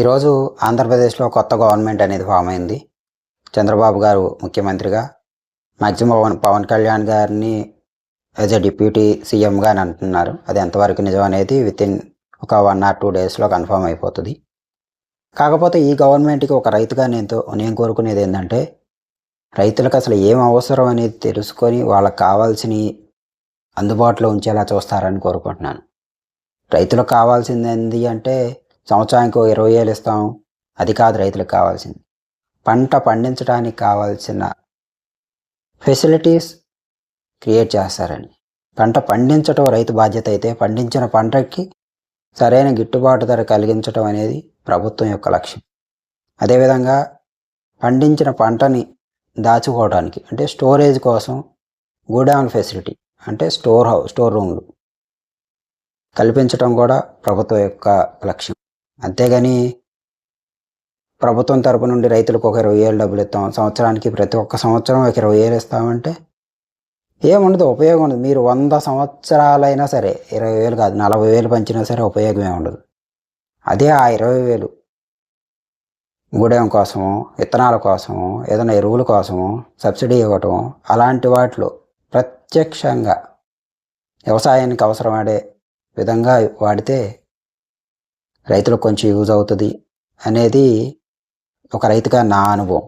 ఈరోజు ఆంధ్రప్రదేశ్లో కొత్త గవర్నమెంట్ అనేది ఫామ్ అయింది. చంద్రబాబు గారు ముఖ్యమంత్రిగా మ్యాక్సిమం పవన్ పవన్ కళ్యాణ్ గారిని యాజ్ ఎ డిప్యూటీ సీఎంగా అని అంటున్నారు. అది ఎంతవరకు నిజం అనేది విత్ ఇన్ ఒక వన్ ఆర్ టూ డేస్లో కన్ఫర్మ్ అయిపోతుంది. కాకపోతే ఈ గవర్నమెంట్కి ఒక రైతుగా నేను నేను కోరుకునేది ఏంటంటే రైతులకు అసలు ఏం అవసరం అనేది తెలుసుకొని వాళ్ళకి కావాల్సిన అందుబాటులో ఉంచేలా చూస్తారని కోరుకుంటున్నాను. రైతులకు కావాల్సింది ఏంది అంటే సంవత్సరానికి ఇరవై వేలు ఇస్తాం. అది కాదు రైతులకు కావాల్సింది. పంట పండించడానికి కావాల్సిన ఫెసిలిటీస్ క్రియేట్ చేస్తారని. పంట పండించడం రైతు బాధ్యత అయితే పండించిన పంటకి సరైన గిట్టుబాటు ధర కలిగించడం అనేది ప్రభుత్వం యొక్క లక్ష్యం. అదేవిధంగా పండించిన పంటని దాచుకోవడానికి అంటే స్టోరేజ్ కోసం గోడౌన్ ఫెసిలిటీ అంటే స్టోర్ హౌస్ స్టోర్ రూమ్లు కల్పించడం కూడా ప్రభుత్వం యొక్క లక్ష్యం. అంతేగాని ప్రభుత్వం తరపు నుండి రైతులకు ఒక ఇరవై ఏళ్ళు డబ్బులు ఇస్తాం. సంవత్సరానికి ప్రతి ఒక్క సంవత్సరం ఒక ఇరవై ఏళ్ళు ఇస్తామంటే ఏముండదు ఉపయోగం ఉండదు. మీరు వంద సంవత్సరాలైనా సరే ఇరవై వేలు కాదు నలభై వేలు పంచినా సరే ఉపయోగమే ఉండదు. అదే ఆ ఇరవై వేలు గూడెం కోసము విత్తనాల కోసము ఏదైనా ఎరువుల కోసము సబ్సిడీ ఇవ్వటం అలాంటి వాటిలో ప్రత్యక్షంగా వ్యవసాయానికి అవసరమడే విధంగా వాడితే రైతులకు కొంచెం యూజ్ అవుతుంది అనేది ఒక రైతుగా నా అనుభవం.